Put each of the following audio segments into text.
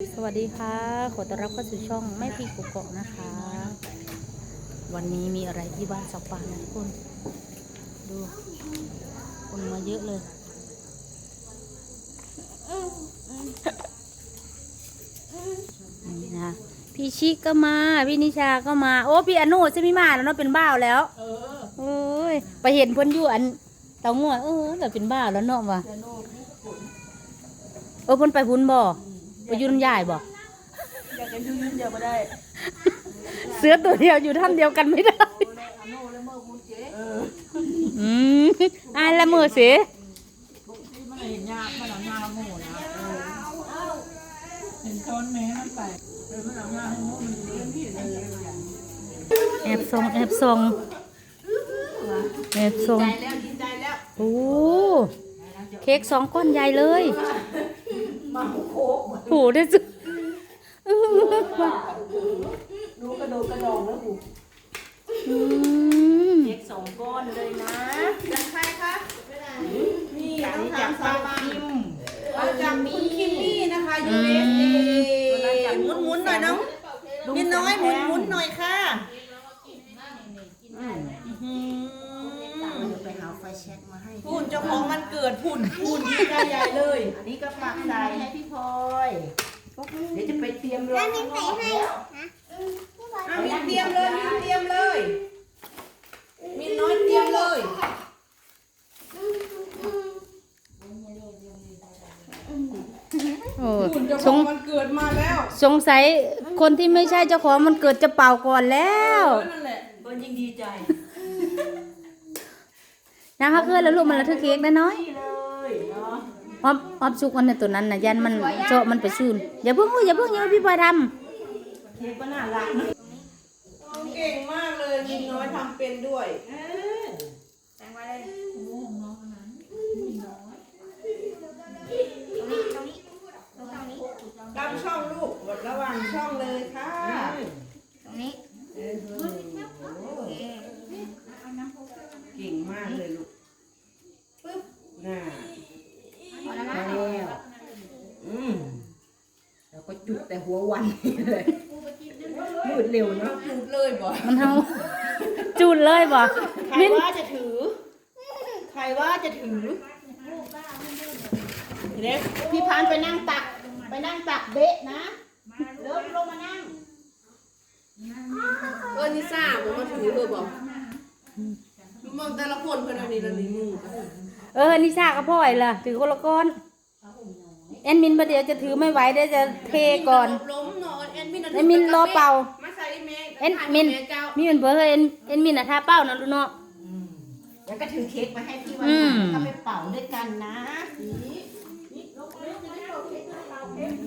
สวัสดีค่ะ ขอต้อนรับเข้าสู่ช่องแม่พี่กุกกนะคะ วันนี้มีอะไรที่บ้านสักปานะทุกคน ดู คนมาเยอะเลย นี่นะ พี่ชิก็มา พี่นิชาก็มา โอ้ พี่อนุใช่ไหมมาแล้วเนาะเป็นบ้าแล้ว เออโอ้ย ไปเห็นเพิ่นอยู่อันเตาง่วนเออแต่เป็นบ้าแล้วเนาะว่ะเออเพิ่นไปพุนบ่อ ไปอยุ่น้ำยายบ่อยากจะยืนเดียวก็ได้เสือตัวเดียวอยู่ท่านเดียวกันไม่ได้ อืมอ่านละมือสิมันเห็นยากมันเอายาหมูนะเห็นช้อนแม่มันไปเออมันเอายาให้หมูมันเลี้ยงพี่เลยแอบส่งแอบส่งแอบส่งแล้วดีใจแล้วโอ้เค้กสองก้อนใหญ่เลย มาโคกโอ้ได้จุดูกระโดดกระดองแล้วหูอืมเด็กสองก้อนเลยนะจากใครคะนี่ต้องทำสาบานเราจากคุณคิมมี่นะคะ USA หมุนหมุนๆหน่อยน้องมินน้อยหมุนหมุนๆหน่อยค่ะไปหาไฟ แช็กมาให้พุ่นเจ้าของมันเกิดพุ่นพุ่นดีใจใหญ่เลย อันนี้ก็ฝากใส่ให้พี่พลอยเดี๋ยวจะไปเตรียมรอข้างนอกแล้วอะมินเตรียมเลยมินเตรียมเลยมินน้อยเตรียมเลยโอ้คุณเจะสของงมันเกิดมาแล้วสงสัยคนที่ไม่ใช่เจ้าของมันเกิดจะเป่าก่อนแล้วเออนั่นแหละก็ยิ่งดีใจ นะคะเกิดแล้วลูกมันละทึกเค้กนะน้อยนี่เลยเนาะออมออมสุกมันในตัวนั้นนะยันมันเจาะมันไปซูนอย่าเพิ่งอย่าเพิ่งอย่าให้พี่พลอยทเค้กก็น่ารักนะเก่งมากเลยมินน้อยทำเป็นด้วยตามช่องลูกระหว่างช่องเลยค่ะเก่งมากเลยลูกปึ๊บ น่ามาแล้วอืมแล้วก็จุดแต่หัววันนี่เลยมืดเร็วเนาะจุดเลยบ่ำมันเฮาจูนเลยบ่ใครว่าจะถือ ใครว่าจะถือเด็กพี่พานไปนั่งตัก ไปนั่งตักเบะนะเดินลงมานั่งเออนิซ่าผมมาถือเลยบ่มองแต่ละคนเพื่อนอันนี้ละนี่มึง เออนิชากับพ่อยล่ะถือคนละก้อนแอนมินประเดี๋ยวจะถือไม่ไหวเดี๋ยวจะเทก่อน ล้มเนาะแอนมินแอนมินรอเป่า มาใส่แม่แอนมินเจ้ามีเป็นเบอร์เอ็นเอ็นมินอะทาเป้านะลูกเนาะแล้วก็ถือเค้กมาให้พี่วันอืมก็ไปเป่าด้วยกันนะ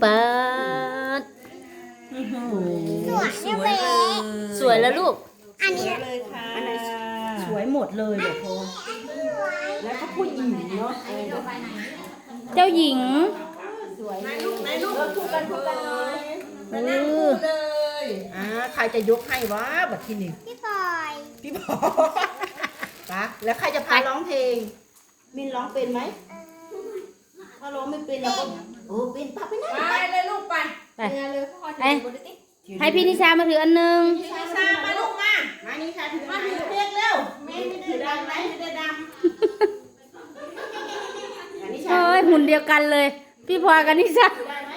เปิดสวยเลยสวยแล้วลูก อันนี้เลยค่ะอันไหนสวยหมดเลยเดี๋ยวพอแล้วก็ ผู้หญิงเนาะเจ้าหญิงสวยไหนลูกไหนลูกคู่กันคู่กันเลยเออเลยอ่าใครจะยกให้วะบัดที่นี่พี่พลอยพี่บอปะแล้วใครจะพาร้องเพลง มินร้องเป็นไหมถ้าร้องไม่เป็นเราก็โอ้เป็นปะไปนะไปเลยลูกไปไปไปให้พี่นิชามาถืออันหนึงนิซ่ามาลูกมา มานี่ค่ะถือมามาถืถืออเค้กเร็วแม่ไม่ได้ดำไหมไม่ได้ดอันนี้เอ้ ยหุ่นเดียวกันเลย พี่พลอยกับนิชาได้ไหม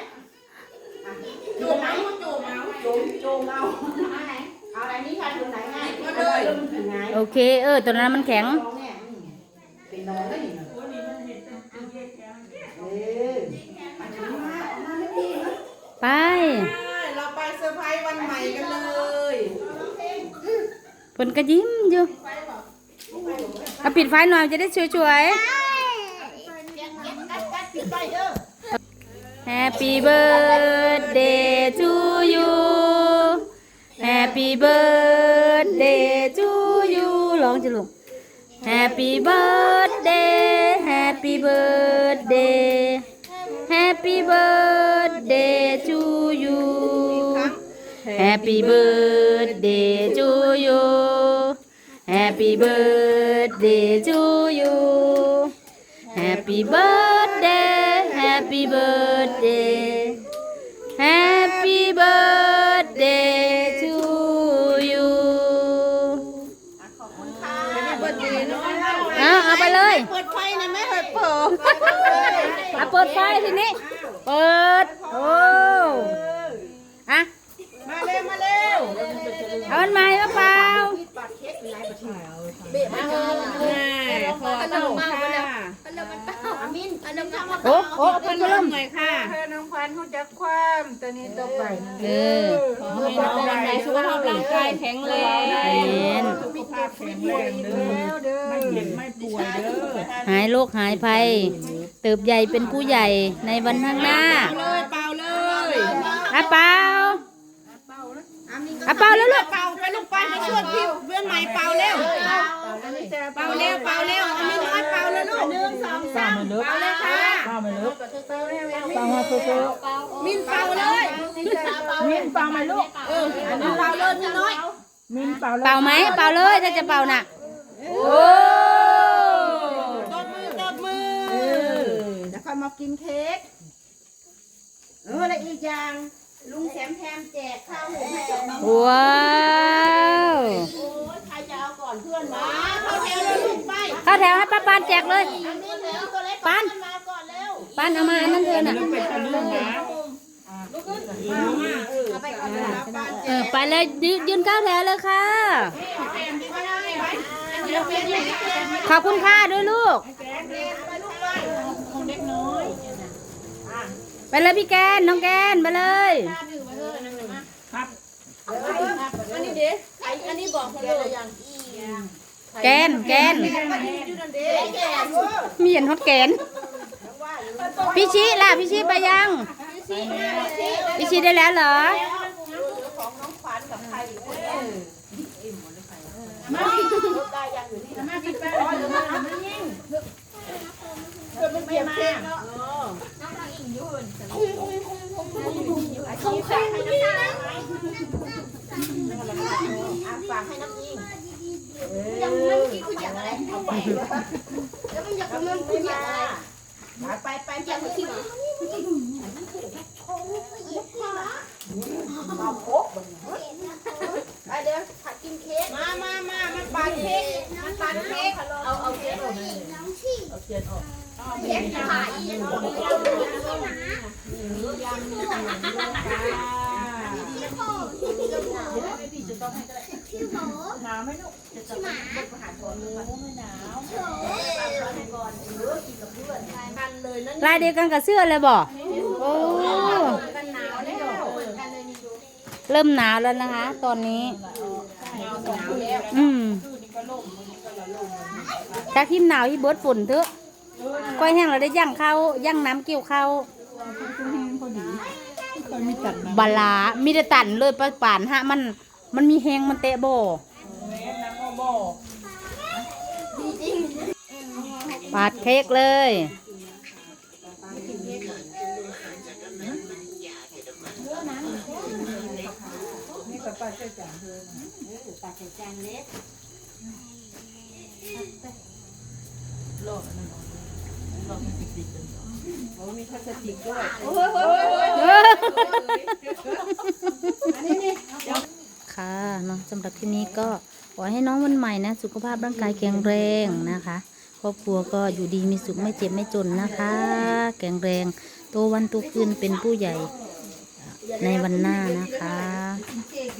ำจูบเอาจูบเอาโจมโจมเอาเอาไหนเอาอะไรนี่ค่ะถือไหนง่ายมาเลยเริ่มถือไงโอเค เออตัวนั้นมันแข็งน้องเนี่ยอืมเป็นน้องได้ยังไงเออเอาถือมาเอามาไม่ดีนะไป เราไปเซอร์ไพรส์วันใหม่กันเลยเพิ่นก็ยิ้มอยู่เอาปิดไฟหน่อยจะได้สวยปิดไปเด้อๆ Happy birthday to you Happy birthday to you ร้องจะลูก Happy birthday Happy birthday Happy birthday to you Happy birthday to you Happy birthday to you Happy birthday Happy birthday Happy birthday to you เปิดดีเนาะเอาเอาไปเลยเปิดไฟนะแม่เปิดเปิดเอาเปิดไฟทีนี้ เปิด โอ้อะมาเร็ว มาเร็ว เอามันมาหรือเปล่า ขอขนมค่ะโอ้โอ้ขนมหน่อยค่ะน้องควันเขาจะคว่ำตัวนี้ตัวไปเออให้น้องวันไหนสุขภาพร่างกายแข็งแรงสุขภาพแข็งแรงเด้อเด้อไม่เจ็บไม่ป่วยเด้อหายโรคหายภัยเติบใหญ่เป็นผู้ใหญ่ในวันข้างหน้าเลยเปล่าเลยอะเปล่าอะเปล่าแล้วลูกเปล่าไปลูกไปมาช่วยพี่เพื่อนใหม่เปล่าเร็วเปล่าเร็วเปล่าเร็ว สองสามเปล่าเลยค่ะป้าไม่ลึกป้ามาเพื่อมินเปล่าเลยมินเปล่าไหมลูกเออเปล่าเลยมินน้อยมินเปล่าเป่าไหมเป่าเลยถ้าจะเป่าน่ะโอ้ตบมือตบมือเดี๋ยวค่อยมากินเค้กเออและอีกอย่างลุงแซมแทมแจกข้าวหุงให้กับน้องว้าวโอ้ยใครจะเอาก่อนเพื่อนมาเข้าแถวเลยลูกไปเข้าแถวให้ป้าปานแจกเลยอันนี้ ปานมาก่อนเร็วปานเอามาอันนั้นเธอน่ะเออไปเลยยืนยืนเข้าแถวเลยค่ะ ขอบคุณค่ะด้วยลูก ไปเลยพี่แกนน้องแกนไปเลยอันนี้เด็อันนี้บอกเขาเลยยังแกนแกน มีเห็นฮอตแกนพี่ชี้ล่ะพี่ชี้ไปยังพี่ชี้ได้แล้วเหรอ มันเปียกเค้กเนาะคงคงนี่นะฝากให้น้ำยิง ยังมันคิดคุณอยากอะไร แล้วมันอยากมันคุณอยากอะไรไปไปอยากคิดว่าเอาโคกไปเดี๋ยวผัดกินเค้กมามามามันปาเค้กมันปาเค้กเอาเอาเค้กออกน้องชี่เอาเทียนออกเค้กขายยังไม่ได้ที่โผล่ที่โผล่ที่โผล่หนาวไหมลูกที่หมาหาตัวนู้ไม่หนาวโผ ล่ก่อนเลือกินกับเพื่อนกันเลยนะลายเดียวกันกับเสื้อเลยบ่โอ้กันหนาวแล้วเริ่มหนาวแล้วนะคะ ตอนนี้ อืมจากที่หนาวที่เบิดฝนเถอะก้อยแห้งเราได้ย่างข้าวย่างน้ำเกี่ยวข้าวบาลามีแต่ตันเลยปะป่านฮะมัน มันมีแหงมันเตะบ่ ปาดเค้กเลยมีพลาสติกด้วยโอ้โหค่ะเนาะสำหรับที่นี้ก็หว่อให้น้องวันใหม่นะ สุขภาพร่างกายแข็งแรงนะคะ รอบครัวก็อยู่ดีมีสุขไม่เจ็บไม่จนนะคะ แข็งแรงโตวันโตคืนเป็นผู้ใหญ่ในวันหน้านะคะ